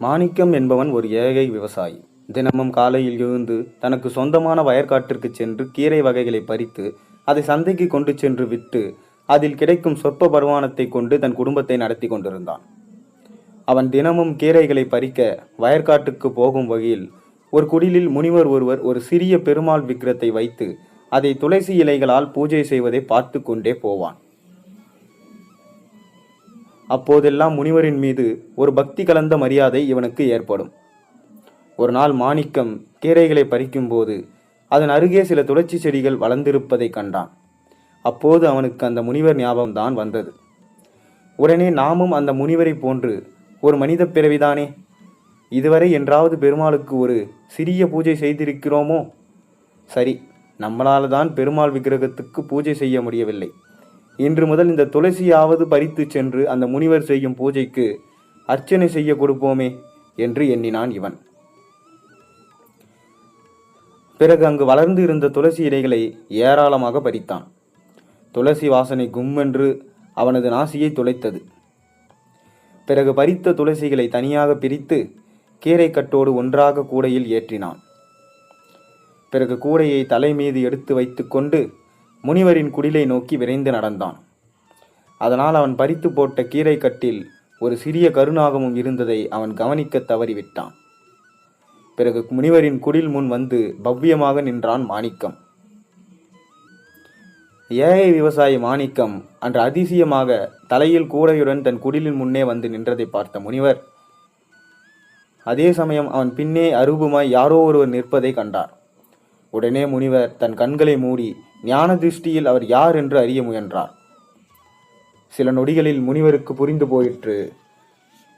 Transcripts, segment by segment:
மாணிக்கம் என்பவன் ஒரு ஏழை விவசாயி. தினமும் காலையில் எழுந்து தனக்கு சொந்தமான வயற்காட்டிற்கு சென்று கீரை வகைகளை பறித்து அதை சந்தைக்கு கொண்டு சென்று விட்டு அதில் கிடைக்கும் சொற்ப வருமானத்தை கொண்டு தன் குடும்பத்தை நடத்தி கொண்டிருந்தான். அவன் தினமும் கீரைகளை பறிக்க வயற்காட்டுக்கு போகும் வகையில் ஒரு குடிலில் முனிவர் ஒருவர் ஒரு சிறிய பெருமாள் விக்கிரத்தை வைத்து அதை துளசி இலைகளால் பூஜை செய்வதை பார்த்து கொண்டே போவான். அப்போதெல்லாம் முனிவரின் மீது ஒரு பக்தி கலந்த மரியாதை இவனுக்கு ஏற்படும். ஒரு நாள் மாணிக்கம் கீரைகளை பறிக்கும்போது அதன் அருகே சில துளசி செடிகள் வளர்ந்திருப்பதை கண்டான். அப்போது அவனுக்கு அந்த முனிவர் ஞாபகம்தான் வந்தது. உடனே நாமும் அந்த முனிவரை போன்று ஒரு மனித பிறவிதானே? இதுவரை என்றாவது பெருமாளுக்கு ஒரு சிறிய பூஜை செய்திருக்கிறோமோ? சரி நம்மளால் தான் பெருமாள் விக்கிரகத்துக்கு பூஜை செய்ய முடியவில்லை. இன்று முதல் இந்த துளசியாவது பறித்து சென்று அந்த முனிவர் செய்யும் பூஜைக்கு அர்ச்சனை செய்ய கொடுப்போமே என்று எண்ணினான் இவன். பிறகு அங்கு வளர்ந்து இருந்த துளசி இலைகளை ஏராளமாக பறித்தான். துளசி வாசனை கும்மென்று அவனது நாசியை துளைத்தது. பிறகு பறித்த துளசிகளை தனியாக பிரித்து கீரைக்கட்டோடு ஒன்றாக கூடையில் ஏற்றினான். பிறகு கூடையை தலை மீது எடுத்து வைத்துக்கொண்டு முனிவரின் குடிலை நோக்கி விரைந்து நடந்தான். அதனால் அவன் பறித்து போட்ட கீரைக்கட்டில் ஒரு சிறிய கருநாகமும் இருந்ததை அவன் கவனிக்க தவறிவிட்டான். பிறகு முனிவரின் குடில் முன் வந்து பவ்யமாக நின்றான் மாணிக்கம். ஏழை விவசாயி மாணிக்கம் அன்று அதிசயமாக தலையில் கூடையுடன் தன் குடிலின் முன்னே வந்து நின்றதை பார்த்த முனிவர் அதே சமயம் அவன் பின்னே அரூபமாய் யாரோ ஒருவர் நிற்பதை கண்டார். உடனே முனிவர் தன் கண்களை மூடி ஞான திருஷ்டியில் அவர் யார் என்று அறிய முயன்றார். சில நொடிகளில் முனிவருக்கு புரிந்து போயிற்று.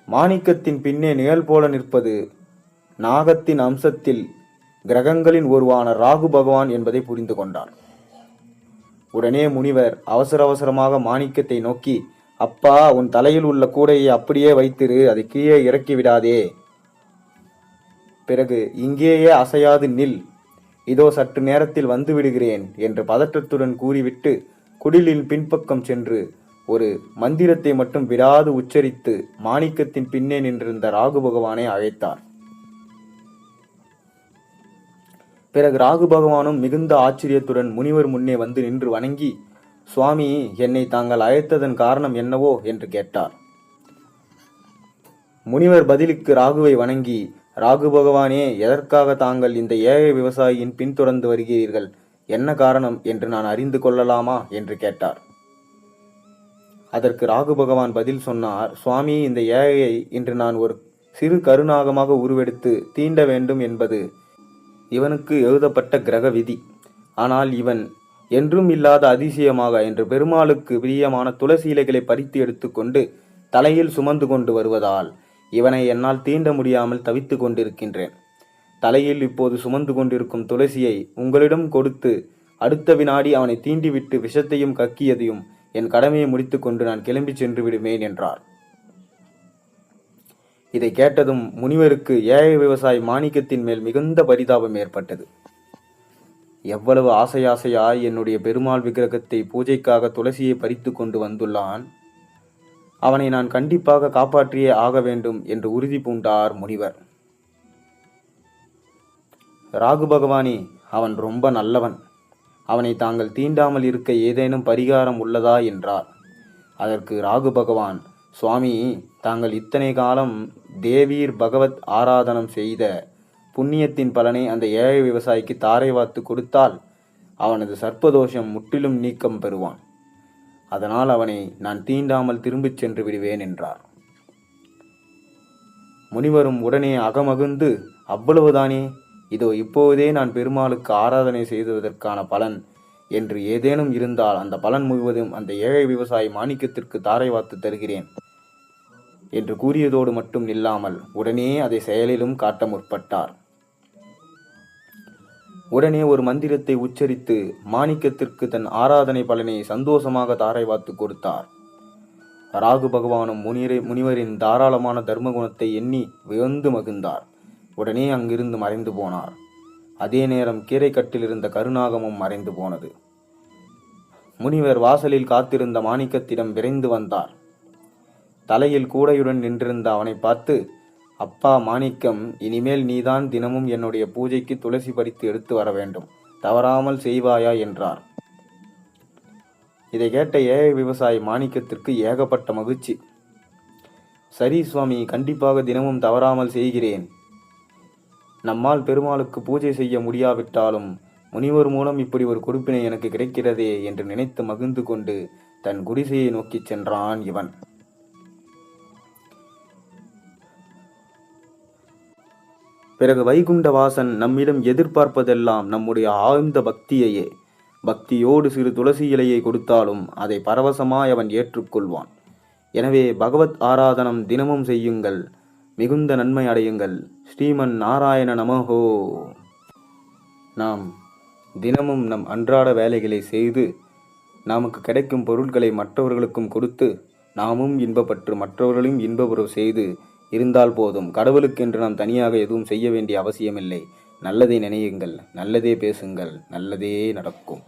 மாணிக்கத்தின் பின்னே நிழல் போல நிற்பது நாகத்தின் அம்சத்தில் கிரகங்களின் ஒருவான ராகு பகவான் என்பதை புரிந்து கொண்டார். உடனே முனிவர் அவசர அவசரமாக மாணிக்கத்தை நோக்கி அப்பா உன் தலையில் உள்ள கூடையை அப்படியே வைத்திரு அதை கீழே இறக்கி விடாதே. பிறகு இங்கேயே அசையாது நில். இதோ சற்று நேரத்தில் வந்து விடுகிறேன் என்று பதற்றத்துடன் கூறிவிட்டு குடிலின் பின்பக்கம் சென்று ஒரு மந்திரத்தை மட்டும் விடாது உச்சரித்து மாணிக்கத்தின் பின்னே நின்றிருந்த ராகு பகவானை அழைத்தார். பிறகு ராகு பகவானும் மிகுந்த ஆச்சரியத்துடன் முனிவர் முன்னே வந்து நின்று வணங்கி சுவாமி என்னை தாங்கள் அழைத்ததன் காரணம் என்னவோ? என்று கேட்டார். முனிவர் பதிலுக்கு ராகுவை வணங்கி ராகு பகவானே எதற்காக தாங்கள் இந்த ஏழை விவசாயியின் பின்தொடர்ந்து வருகிறீர்கள்? என்ன காரணம் என்று நான் அறிந்து கொள்ளலாமா? என்று கேட்டார். அதற்கு ராகு பகவான் பதில் சொன்னார் சுவாமி இந்த ஏழையை இன்று நான் ஒரு சிறு கருநாகமாக உருவெடுத்து தீண்ட வேண்டும் என்பது இவனுக்கு எழுதப்பட்ட கிரக விதி. ஆனால் இவன் என்றும் இல்லாத அதிசயமாக என்று பெருமாளுக்கு பிரியமான துளசி இலைகளை பறித்து எடுத்துக்கொண்டு தலையில் சுமந்து கொண்டு வருவதால் இவனை என்னால் தீண்ட முடியாமல் தவித்து கொண்டிருக்கின்றேன். தலையில் இப்போது சுமந்து கொண்டிருக்கும் துளசியை உங்களிடம் கொடுத்து அடுத்த வினாடி அவனை தீண்டிவிட்டு விஷத்தையும் கக்கியதையும் என் கடமையை முடித்துக்கொண்டு நான் கிளம்பி சென்று விடுவேன் என்றார். இதை கேட்டதும் முனிவருக்கு ஏழை விவசாயி மாணிக்கத்தின் மேல் மிகுந்த பரிதாபம் ஏற்பட்டது. எவ்வளவு ஆசையாசையாய் என்னுடைய பெருமாள் விக்கிரகத்தை பூஜைக்காக துளசியை பறித்து கொண்டு வந்துள்ளான். அவனை நான் கண்டிப்பாக காப்பாற்றியே ஆக வேண்டும் என்று உறுதி பூண்டார் முனிவர். ராகு பகவானே அவன் ரொம்ப நல்லவன். அவனை தாங்கள் தீண்டாமல் இருக்க ஏதேனும் பரிகாரம் உள்ளதா என்றார். அதற்கு ராகு பகவான் சுவாமி தாங்கள் இத்தனை காலம் தேவீர் பகவத் ஆராதனம் செய்த புண்ணியத்தின் பலனை அந்த ஏழை விவசாயிக்கு தாரை வாத்து கொடுத்தால் அவனது சர்ப்பதோஷம் முற்றிலும் நீக்கம் பெறுவான். அதனால் அவனை நான் தீண்டாமல் திரும்பிச் சென்று விடுவேன் என்றார். முனிவரும் உடனே அகமகிழ்ந்து அவ்வளவுதானே? இதோ இப்போதே நான் பெருமாளுக்கு ஆராதனை செய்ததற்கான பலன் என்று ஏதேனும் இருந்தால் அந்த பலன் முழுவதும் அந்த ஏழை விவசாயி மாணிக்கத்திற்கு தாரை வாத்து தருகிறேன் என்று கூறியதோடு மட்டும் நில்லாமல் உடனே அதை செயலிலும் காட்ட முற்பட்டார். உடனே ஒரு மந்திரத்தை உச்சரித்து மாணிக்கத்திற்கு தன் ஆராதனை பலனை சந்தோஷமாக தாரை வாத்து கொடுத்தார். ராகு பகவானும் முனிவரை முனிவரின் தாராளமான தர்ம குணத்தை எண்ணி வியந்து மகிழ்ந்தார். உடனே அங்கிருந்து மறைந்து போனார். அதே நேரம் கீரைக்கட்டில் இருந்த கருநாகமும் மறைந்து போனது. முனிவர் வாசலில் காத்திருந்த மாணிக்கத்திடம் விரைந்து வந்தார். தலையில் கூடையுடன் நின்றிருந்த அவனை பார்த்து அப்பா மாணிக்கம் இனிமேல் நீதான் தினமும் என்னுடைய பூஜைக்கு துளசி பறித்து எடுத்து வர வேண்டும். தவறாமல் செய்வாயா? என்றார். இதை கேட்ட ஏழை விவசாயி மாணிக்கத்திற்கு ஏகப்பட்ட மகிழ்ச்சி. சரி சுவாமி கண்டிப்பாக தினமும் தவறாமல் செய்கிறேன். நம்மால் பெருமாளுக்கு பூஜை செய்ய முடியாவிட்டாலும் முனிவர் மூலம் இப்படி ஒரு குறிப்பினை எனக்கு கிடைக்கிறதே என்று நினைத்து மகிழ்ந்து கொண்டு தன் குடிசையை நோக்கிச் சென்றான் இவன். பிறகு வைகுண்டவாசன் நம்மிடம் எதிர்பார்ப்பதெல்லாம் நம்முடைய ஆழ்ந்த பக்தியையே. பக்தியோடு சிறு துளசி இலையை கொடுத்தாலும் அதை பரவசமாய் அவன் ஏற்றுக்கொள்வான். எனவே பகவத் ஆராதனம் தினமும் செய்யுங்கள். மிகுந்த நன்மை அடையுங்கள். ஸ்ரீமன் நாராயண நமஹோ. நாம் தினமும் நம் அன்றாட வேலைகளை செய்து நமக்கு கிடைக்கும் பொருட்களை மற்றவர்களுக்கும் கொடுத்து நாமும் இன்பப்பற்று மற்றவர்களையும் இன்பபுறவு செய்து இருந்தால் போதும். கடவுளுக்கென்று நாம் தனியாக எதுவும் செய்ய வேண்டிய அவசியமில்லை. நல்லதை நினையுங்கள். நல்லதே பேசுங்கள். நல்லதே நடக்கும்.